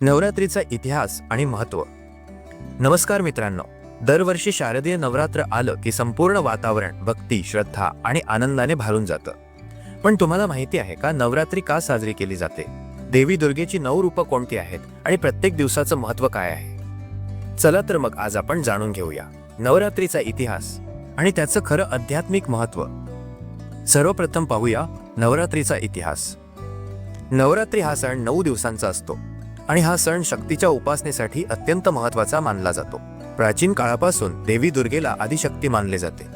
नवरात्रीचा इतिहास आणि महत्त्व. नमस्कार मित्रांनो दरवर्षी शारदीय नवरात्र आलं की संपूर्ण वातावरण भक्ती श्रद्धा आणि आनंदाने भारून जातं. पण तुम्हाला माहिती आहे का नवरात्री का साजरी केली जाते? देवी दुर्गेची नऊ रूपं कोणती आहेत आणि प्रत्येक दिवसाचं महत्त्व काय आहे? चला तर मग आज आपण जाणून घेऊया नवरात्रीचा इतिहास आणि त्याचं खरं आध्यात्मिक महत्त्व. सर्वप्रथम पाहूया नवरात्रीचा इतिहास. नवरात्री हा सण नऊ दिवसांचा असतो. आणि हा सण शक्तीच्या उपासनेसाठी अत्यंत महत्त्वाचा मानला जातो. प्राचीन काळापासून देवी दुर्गेला आदिशक्ती मानले जाते.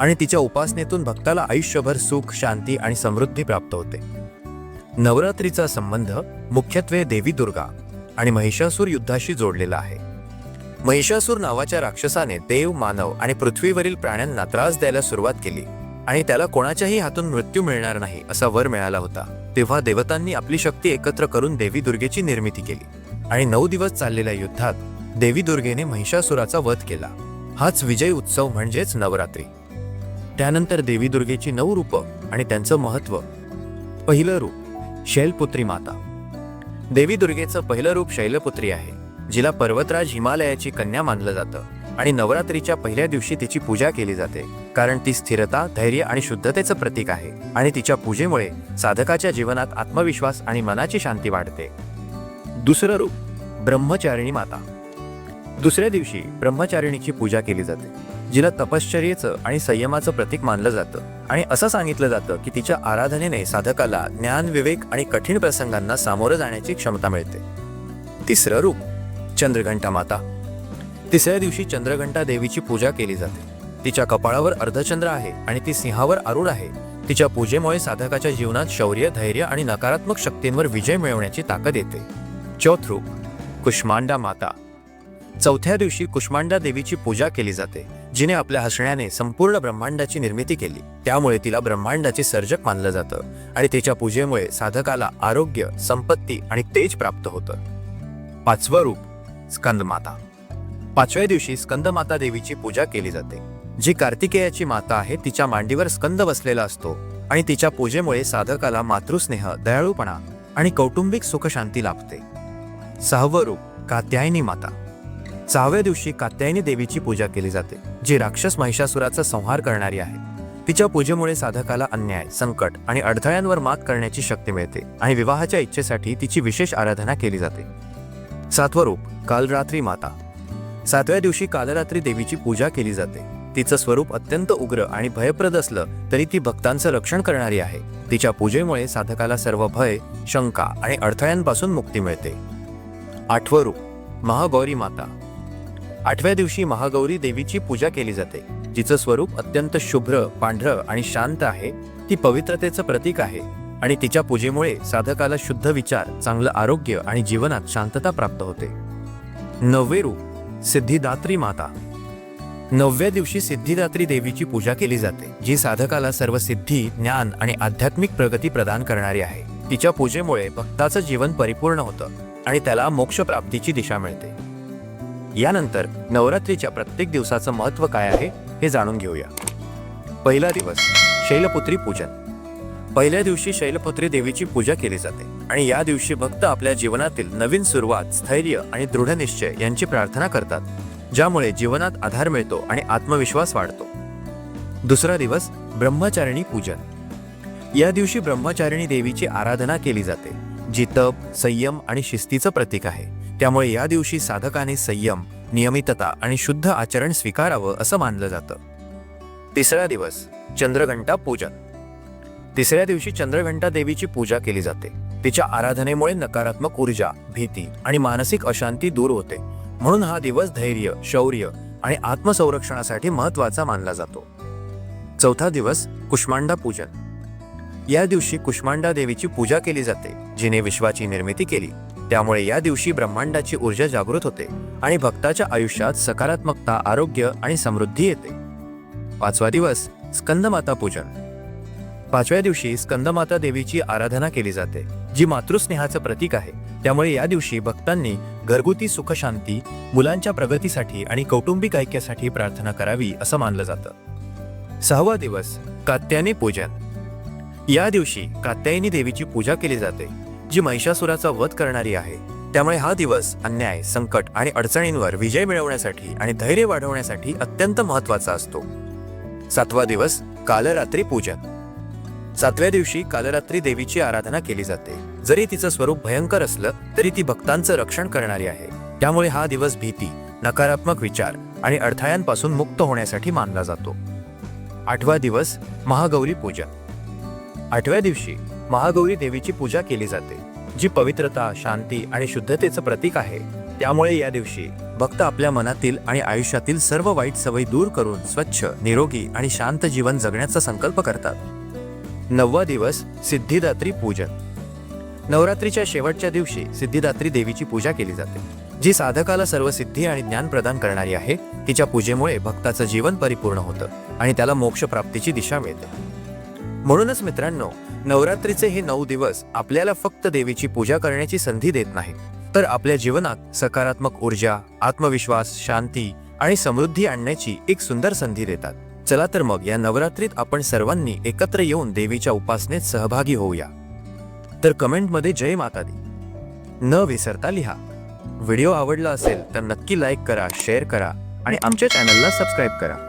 आणि तिच्या उपासनेतून भक्ताला आयुष्यभर सुख शांती आणि समृद्धी प्राप्त होते. नवरात्रीचा संबंध मुख्यत्वे देवी दुर्गा आणि महिषासूर युद्धाशी जोडलेला आहे. महिषासूर नावाच्या राक्षसाने देव मानव आणि पृथ्वीवरील प्राण्यांना त्रास द्यायला सुरुवात केली आणि त्याला कोणाच्याही हातून मृत्यू मिळणार नाही असा वर मिळाला होता. तेव्हा देवतांनी आपली शक्ती एकत्र करून देवी दुर्गेची निर्मिती केली. आणि नऊ दिवस चाललेल्या युद्धात देवी दुर्गेने महिषासुराचा वध केला. हाच विजय उत्सव म्हणजेच नवरात्री. त्यानंतर देवी दुर्गेची नऊ रूपं आणि त्यांचं महत्त्व. पहिलं रूप शैलपुत्री माता. देवी दुर्गेचं पहिलं रूप शैलपुत्री आहे जिला पर्वतराज हिमालयाची कन्या मानलं जातं. आणि नवरात्रीच्या पहिल्या दिवशी तिची पूजा केली जाते. कारण ती स्थिरता धैर्य आणि शुद्धतेचं प्रतीक आहे आणि तिच्या पूजेमुळे साधकाच्या जीवनात आत्मविश्वास आणि मनाची शांती वाढते. दुसरं रूप. ब्रह्मचारिणी माता. दुसऱ्या दिवशी ब्रह्मचारिणीची पूजा केली जाते जिला तपश्चर्येचं आणि संयमाचं प्रतीक मानलं जातं आणि असं सांगितलं जातं की तिच्या आराधनेने साधकाला ज्ञान विवेक आणि कठीण प्रसंगांना सामोरं जाण्याची क्षमता मिळते. तिसरं रूप. चंद्रघंटा माता. तिसऱ्या दिवशी चंद्रघंटा देवीची पूजा केली जाते. तिच्या कपाळावर अर्धचंद्र आहे आणि ती सिंहावर आरूढ आहे. तिच्या पूजेमुळे साधकाच्या जीवनात शौर्य धैर्य आणि नकारात्मक शक्तींवर विजय मिळवण्याची ताकद येते. चौथरूप कुष्मांडा माता. चौथ्या दिवशी कुष्मांडा देवीची पूजा केली जाते जिने आपल्या हसण्याने संपूर्ण ब्रह्मांडाची निर्मिती केली. त्यामुळे तिला ब्रह्मांडाचे सर्जक मानलं जातं आणि तिच्या पूजेमुळे साधकाला आरोग्य संपत्ती आणि तेज प्राप्त होतं. पाचवं रूप स्कंदमाता. पाचव्या दिवशी स्कंदमाता देवीची पूजा केली जाते. जी कार्तिकेयाची माता आहे तिच्या मांडीवर स्कंद बसलेला असतो आणि तिच्या पूजेमुळे साधकाला मातृस्नेह दयाळूपणा आणि कौटुंबिक सुखशांती लाभते. सहावं रूप कात्यायनी माता. सहाव्या दिवशी कात्यायनी देवीची पूजा केली जाते जी राक्षस महिषासुराचा संहार करणारी आहे. तिच्या पूजेमुळे साधकाला अन्याय संकट आणि अडथळ्यांवर मात करण्याची शक्ती मिळते आणि विवाहाच्या इच्छेसाठी तिची विशेष आराधना केली जाते. सातवं रूप कालरात्री माता. सातव्या दिवशी कालरात्री देवीची पूजा केली जाते. तिचं स्वरूप अत्यंत उग्र आणि भयप्रद असलं तरी ती भक्तांचं रक्षण करणारी आहे. तिच्या पूजेमुळे साधकाला सर्व भय शंका आणि अडथळ्यांपासून मुक्ती मिळते. आठवं रूप महागौरी माता. आठव्या दिवशी महागौरी देवीची पूजा केली जाते. जिचं स्वरूप अत्यंत शुभ्र पांढरं आणि शांत आहे ती पवित्रतेचं प्रतीक आहे आणि तिच्या पूजेमुळे साधकाला शुद्ध विचार चांगलं आरोग्य आणि जीवनात शांतता प्राप्त होते. नववे रूप सिद्धिदात्री माता. नवव्या दिवशी सिद्धिदात्री देवीची पूजा केली जाते जी साधकाला सर्व सिद्धी ज्ञान आणि आध्यात्मिक प्रगती प्रदान करणारी आहे. तिच्या पूजेमुळे भक्ताचं जीवन परिपूर्ण होतं आणि त्याला मोक्षप्राप्तीची दिशा मिळते. यानंतर नवरात्रीच्या प्रत्येक दिवसाचं महत्त्व काय आहे हे जाणून घेऊया. पहिला दिवस शैलपुत्री पूजन. पहिल्या दिवशी शैलपुत्री देवीची पूजा केली जाते आणि या दिवशी भक्त आपल्या जीवनातील नवीन सुरुवात स्थैर्य आणि दृढनिश्चय यांची प्रार्थना करतात ज्यामुळे जीवनात आधार मिळतो आणि आत्मविश्वास वाढतो. दुसरा दिवस ब्रह्मचारिणी पूजन. या दिवशी ब्रह्मचारिणी देवीची आराधना केली जाते जी तप संयम आणि शिस्तीचं प्रतीक आहे. त्यामुळे या दिवशी साधकाने संयम नियमितता आणि शुद्ध आचरण स्वीकारावं असं मानलं जातं. तिसरा दिवस चंद्रघंटा पूजन. तिसऱ्या दिवशी चंद्रघंटा देवीची पूजा केली जाते. तिच्या आराधनेमुळे नकारात्मक ऊर्जा भीती आणि मानसिक अशांती दूर होते. म्हणून हा दिवस धैर्य शौर्य आणि आत्मसंरक्षणासाठी महत्त्वाचा मानला जातो. चौथा दिवस कुष्मांडा पूजन. या दिवशी कुष्मांडा देवीची पूजा केली जाते जिने विश्वाची निर्मिती केली. त्यामुळे या दिवशी ब्रह्मांडाची ऊर्जा जागृत होते आणि भक्ताच्या आयुष्यात सकारात्मकता आरोग्य आणि समृद्धी येते. पाचवा दिवस स्कंदमाता पूजन. पाचव्या दिवशी स्कंदमाता देवीची आराधना केली जाते जी मातृस्नेहाचं प्रतीक आहे. त्यामुळे या दिवशी भक्तांनी घरगुती सुखशांती मुलांच्या प्रगतीसाठी आणि कौटुंबिक ऐक्यासाठी प्रार्थना करावी असं मानलं जातं. सहावा दिवस कात्यायनी पूजन. या दिवशी कात्यायनी देवीची पूजा केली जाते जी महिषासुराचा वध करणारी आहे. त्यामुळे हा दिवस अन्याय संकट आणि अडचणींवर विजय मिळवण्यासाठी आणि धैर्य वाढवण्यासाठी अत्यंत महत्त्वाचा असतो. सातवा दिवस कालरात्री पूजन. सातव्या दिवशी कालरात्री देवीची आराधना केली जाते. जरी तिचं स्वरूप भयंकर असलं तरी ती भक्तांचं रक्षण करणारी आहे. त्यामुळे हा दिवस भीती नकारात्मक विचार आणि अडथळ्यांपासून मुक्त होण्यासाठी मानला जातो. आठवा दिवस महागौरी पूजन आठव्या दिवशी महागौरी देवीची पूजा केली जाते जी पवित्रता शांती आणि शुद्धतेचं प्रतीक आहे. त्यामुळे या दिवशी भक्त आपल्या मनातील आणि आयुष्यातील सर्व वाईट सवयी दूर करून स्वच्छ निरोगी आणि शांत जीवन जगण्याचा संकल्प करतात. नववा दिवस सिद्धिदात्री पूजन. नवरात्रीच्या शेवटच्या दिवशी सिद्धिदात्री देवीची पूजा केली जाते जी साधकाला सर्व सिद्धी आणि ज्ञान प्रदान करणारी आहे. तिच्या पूजेमुळे भक्ताचं जीवन परिपूर्ण होतं आणि त्याला मोक्षप्राप्तीची दिशा मिळते. म्हणूनच मित्रांनो नवरात्रीचे हे नऊ दिवस आपल्याला फक्त देवीची पूजा करण्याची संधी देत नाही तर आपल्या जीवनात सकारात्मक ऊर्जा आत्मविश्वास शांती आणि समृद्धी आणण्याची एक सुंदर संधी देतात. चला तर मग या नवरात्रीत आपण सर्वांनी एकत्र येऊन देवीच्या उपासनेत सहभागी होऊया. तर कमेंटमध्ये जय माता दी न विसरता लिहा. व्हिडिओ आवडला असेल तर नक्की लाईक करा शेअर करा आणि आमच्या चॅनलला सबस्क्राईब करा.